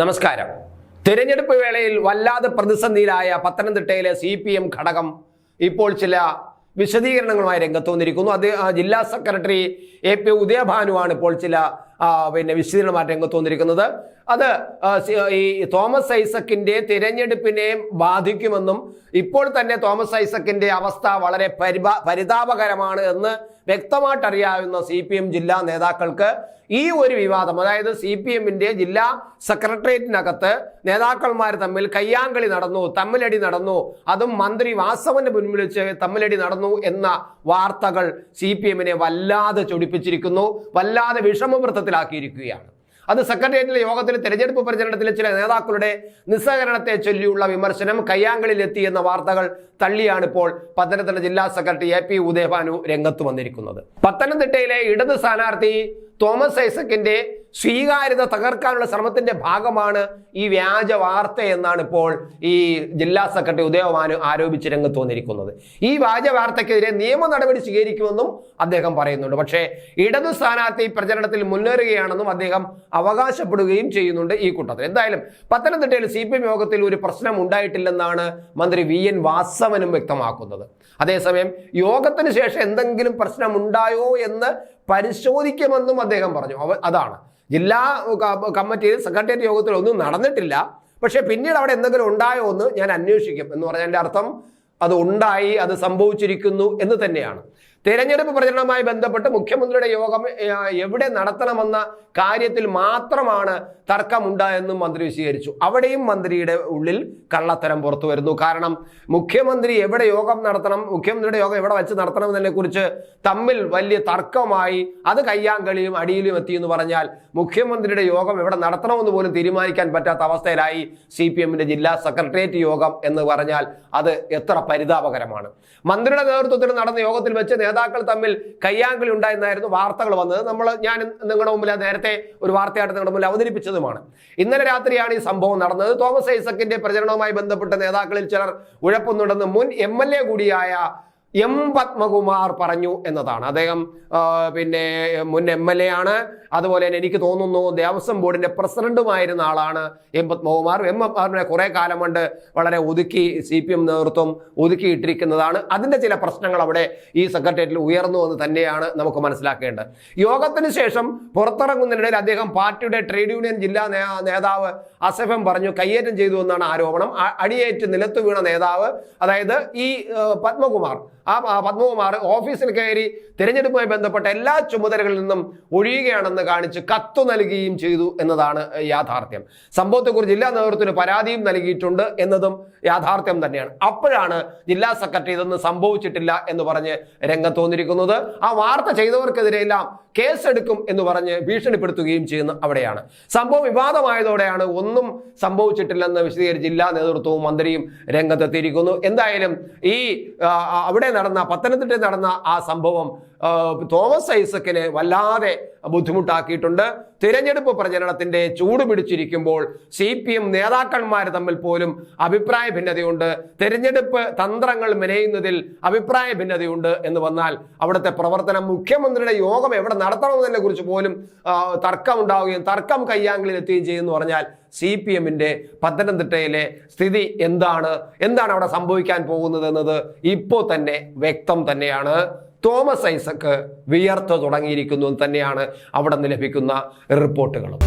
നമസ്കാരം. തിരഞ്ഞെടുപ്പ് വേളയിൽ വല്ലാതെ പ്രതിസന്ധിയിലായ പത്തനംതിട്ടയിലെ സി പി എം ഘടകം ഇപ്പോൾ ചില വിശദീകരണങ്ങളുമായി രംഗത്ത് വന്നിരിക്കുന്നു. അത് ജില്ലാ സെക്രട്ടറി എ പി ഉദയഭാനുവാണ് ഇപ്പോൾ ചില പിന്നെ വിശദീകരണമായി രംഗത്ത് വന്നിരിക്കുന്നത് അത് ഈ തോമസ് ഐസക്കിന്റെ തിരഞ്ഞെടുപ്പിനെ ബാധിക്കുമെന്നും ഇപ്പോൾ തന്നെ തോമസ് ഐസക്കിന്റെ അവസ്ഥ വളരെ പരിപാ പരിതാപകരമാണ് എന്ന് വ്യക്തമായിട്ടറിയാവുന്ന സി പി എം ജില്ലാ നേതാക്കൾക്ക് ഈ ഒരു വിവാദം അതായത് സി പി എമ്മിന്റെ ജില്ലാ സെക്രട്ടേറിയറ്റിനകത്ത് നേതാക്കന്മാർ തമ്മിൽ കയ്യാങ്കളി നടന്നു തമ്മിലടി നടന്നു അതും മന്ത്രി വാസവന്റെ മുൻപിൽ വെച്ച് തമ്മിലടി നടന്നു എന്ന വാർത്തകൾ സി പി എമ്മിനെ വല്ലാതെ ചൊടിപ്പിച്ചിരിക്കുന്നു വല്ലാതെ വിഷമവൃത്തത്തിലാക്കിയിരിക്കുകയാണ്. അത് സെക്രട്ടേറിയറ്റിലെ യോഗത്തിൽ തെരഞ്ഞെടുപ്പ് പ്രചരണത്തിലെ ചില നേതാക്കളുടെ നിസ്സഹകരണത്തെ ചൊല്ലിയുള്ള വിമർശനം കയ്യാങ്കളിലെത്തി എന്ന വാർത്തകൾ തള്ളിയാണ് ഇപ്പോൾ പത്തനംതിട്ട ജില്ലാ സെക്രട്ടറി എ പി ഉദയഭാനു രംഗത്ത് വന്നിരിക്കുന്നത്. പത്തനംതിട്ടയിലെ ഇടത് സ്ഥാനാർത്ഥി തോമസ് ഐസക്കിന്റെ സ്വീകാര്യത തകർക്കാനുള്ള ശ്രമത്തിന്റെ ഭാഗമാണ് ഈ വ്യാജ വാർത്ത എന്നാണ് ഇപ്പോൾ ഈ ജില്ലാ സെക്രട്ടറി ഉദയവാന് ആരോപിച്ച് രംഗത്ത് വന്നിരിക്കുന്നത് ഈ വ്യാജ വാർത്തക്കെതിരെ നിയമ നടപടി സ്വീകരിക്കുമെന്നും അദ്ദേഹം പറയുന്നുണ്ട്. പക്ഷേ ഇടതു സ്ഥാനാർത്ഥി പ്രചരണത്തിൽ മുന്നേറുകയാണെന്നും അദ്ദേഹം അവകാശപ്പെടുകയും ചെയ്യുന്നുണ്ട് ഈ കൂട്ടത്തിൽ. എന്തായാലും പത്തനംതിട്ടയിൽ സി പി എം യോഗത്തിൽ ഒരു പ്രശ്നം ഉണ്ടായിട്ടില്ലെന്നാണ് മന്ത്രി വി എൻ വാസവനും വ്യക്തമാക്കുന്നത്. അതേസമയം യോഗത്തിന് ശേഷം എന്തെങ്കിലും പ്രശ്നമുണ്ടായോ എന്ന് പരിശോധിക്കുമെന്നും അദ്ദേഹം പറഞ്ഞു. അതാണ്. ജില്ലാ കമ്മിറ്റിയിൽ സെക്രട്ടേറിയറ്റ് യോഗത്തിൽ ഒന്നും നടന്നിട്ടില്ല. പക്ഷേ പിന്നീട് അവിടെ എന്തെങ്കിലും ഉണ്ടായോ എന്ന് ഞാൻ അന്വേഷിക്കും എന്ന് പറഞ്ഞതിന്റെ അർത്ഥം അത് ഉണ്ടായി അത് സംഭവിച്ചിരിക്കുന്നു എന്ന് തന്നെയാണ്. തെരഞ്ഞെടുപ്പ് പ്രചരണവുമായി ബന്ധപ്പെട്ട് മുഖ്യമന്ത്രിയുടെ യോഗം എവിടെ നടത്തണമെന്ന കാര്യത്തിൽ മാത്രമാണ് തർക്കമുണ്ടായെന്നും മന്ത്രി വിശദീകരിച്ചു. അവിടെയും മന്ത്രിയുടെ ഉള്ളിൽ കള്ളത്തരം പുറത്തു വരുന്നു. കാരണം മുഖ്യമന്ത്രി എവിടെ യോഗം നടത്തണം മുഖ്യമന്ത്രിയുടെ യോഗം എവിടെ വെച്ച് നടത്തണം എന്നതിനെക്കുറിച്ച് തമ്മിൽ വലിയ തർക്കമായി അത് കയ്യാങ്കളിയും അടിയിലും എത്തി എന്ന് പറഞ്ഞാൽ മുഖ്യമന്ത്രിയുടെ യോഗം എവിടെ നടത്തണമെന്ന് പോലും തീരുമാനിക്കാൻ പറ്റാത്ത അവസ്ഥയിലായി സി പി എമ്മിന്റെ ജില്ലാ സെക്രട്ടേറിയറ്റ് യോഗം എന്ന് പറഞ്ഞാൽ അത് എത്ര പരിതാപകരമാണ്. മന്ത്രിയുടെ നേതൃത്വത്തിൽ നടന്ന യോഗത്തിൽ വെച്ച് നേതാക്കൾ തമ്മിൽ കയ്യാങ്കളി ഉണ്ടായെന്നായിരുന്നു വാർത്തകൾ വന്നത്. നമ്മൾ ഞാൻ നിങ്ങളുടെ മുമ്പിൽ നേരത്തെ ഒരു വാർത്തയായിട്ട് നിങ്ങളുടെ മുമ്പിൽ അവതരിപ്പിച്ചതുമാണ്. ഇന്നലെ രാത്രിയാണ് ഈ സംഭവം നടന്നത്. തോമസ് ഐസക്കിന്റെ പ്രചരണവുമായി ബന്ധപ്പെട്ട നേതാക്കളിൽ ചിലർ ഉഴപ്പുന്നുണ്ടെന്ന് മുൻ എ കൂടിയായ എം പത്മകുമാർ പറഞ്ഞു എന്നതാണ്. അദ്ദേഹം പിന്നെ മുൻ എം എൽ എ ആണ്. അതുപോലെ തന്നെ എനിക്ക് തോന്നുന്നു ദേവസ്വം ബോർഡിന്റെ പ്രസിഡന്റുമായിരുന്ന ആളാണ് എം പത്മകുമാർ. എം പത്മകുമാറിനെ കുറെ കാലം കൊണ്ട് വളരെ ഒതുക്കി സി പി എം നേതൃത്വം ഒതുക്കിയിട്ടിരിക്കുന്നതാണ്. അതിന്റെ ചില പ്രശ്നങ്ങൾ അവിടെ ഈ സെക്രട്ടേറിയറ്റിൽ ഉയർന്നു എന്ന് തന്നെയാണ് നമുക്ക് മനസ്സിലാക്കേണ്ടത്. യോഗത്തിന് ശേഷം പുറത്തിറങ്ങുന്നതിനിടയിൽ അദ്ദേഹം പാർട്ടിയുടെ ട്രേഡ് യൂണിയൻ ജില്ലാ നേതാവ് അസഫം പറഞ്ഞു കയ്യേറ്റം ചെയ്തു എന്നാണ് ആരോപണം. അടിയേറ്റ് നിലത്ത് വീണ നേതാവ് അതായത് ഈ പത്മകുമാർ ആ പത്മകുമാർ ഓഫീസിൽ കയറി തിരഞ്ഞെടുപ്പുമായി ബന്ധപ്പെട്ട എല്ലാ ചുമതലകളിൽ നിന്നും ഒഴിയുകയാണെന്ന് കാണിച്ച് കത്തു നൽകുകയും ചെയ്തു എന്നതാണ് യാഥാർത്ഥ്യം. സംഭവത്തെക്കുറിച്ച് ജില്ലാ നേതൃത്വത്തിന് പരാതിയും നൽകിയിട്ടുണ്ട് എന്നതും യാഥാർത്ഥ്യം തന്നെയാണ്. അപ്പോഴാണ് ജില്ലാ സെക്രട്ടറി ഇതൊന്നും സംഭവിച്ചിട്ടില്ല എന്ന് പറഞ്ഞ് രംഗത്ത് വന്നിരിക്കുന്നത്. ആ വാർത്ത ചെയ്തവർക്കെതിരെയെല്ലാം കേസെടുക്കും എന്ന് പറഞ്ഞ് ഭീഷണിപ്പെടുത്തുകയും ചെയ്യുന്ന അവിടെയാണ്. സംഭവം വിവാദമായതോടെയാണ് ഒന്നും സംഭവിച്ചിട്ടില്ലെന്ന് വിശദീകരിച്ച് ജില്ലാ നേതൃത്വവും മന്ത്രിയും രംഗത്തെത്തിയിരിക്കുന്നു. എന്തായാലും ഈ അവിടെ നടന്ന പത്തനംതിട്ടയിൽ നടന്ന ആ സംഭവം തോമസ് ഐസക്കിനെ വല്ലാതെ ബുദ്ധിമുട്ടാക്കിയിട്ടുണ്ട്. തിരഞ്ഞെടുപ്പ് പ്രചരണത്തിന്റെ ചൂട് പിടിച്ചിരിക്കുമ്പോൾ സി പി എം നേതാക്കന്മാർ തമ്മിൽ പോലും അഭിപ്രായ ഭിന്നതയുണ്ട്. തിരഞ്ഞെടുപ്പ് തന്ത്രങ്ങൾ മെനയുന്നതിൽ അഭിപ്രായ ഭിന്നതയുണ്ട് എന്ന് വന്നാൽ അവിടുത്തെ പ്രവർത്തനം മുഖ്യമന്ത്രിയുടെ യോഗം എവിടെ നടത്തണമെന്നതിനെ കുറിച്ച് പോലും തർക്കം ഉണ്ടാവുകയും തർക്കം കയ്യാങ്കളിൽ എത്തുകയും ചെയ്യുമെന്ന് പറഞ്ഞാൽ സി പി എമ്മിന്റെ പത്തനംതിട്ടയിലെ സ്ഥിതി എന്താണ്? എന്താണ് അവിടെ സംഭവിക്കാൻ പോകുന്നത് എന്നത് ഇപ്പോൾ തന്നെ വ്യക്തം തന്നെയാണ്. തോമസ് ഐസക്ക് വിയർത്ത് തുടങ്ങിയിരിക്കുന്നു തന്നെയാണ് അവിടെ നിന്ന് ലഭിക്കുന്ന റിപ്പോർട്ടുകളും.